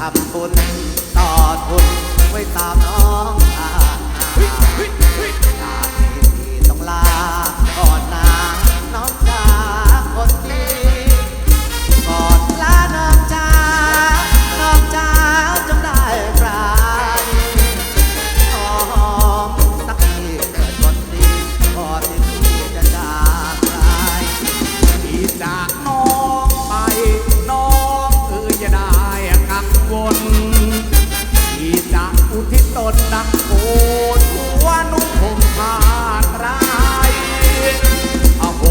ทำบุญต่อทุนไว้ตามน้องอา ดหัวนุ่งห่าตรายอโห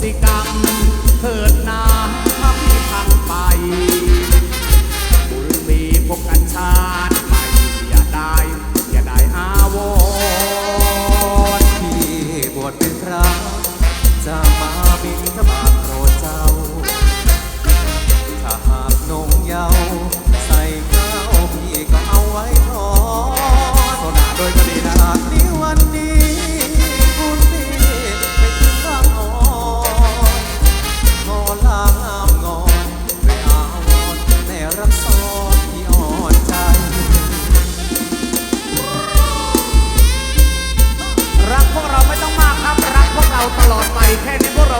สิกรรมเถิด แค่นี้พวกเรา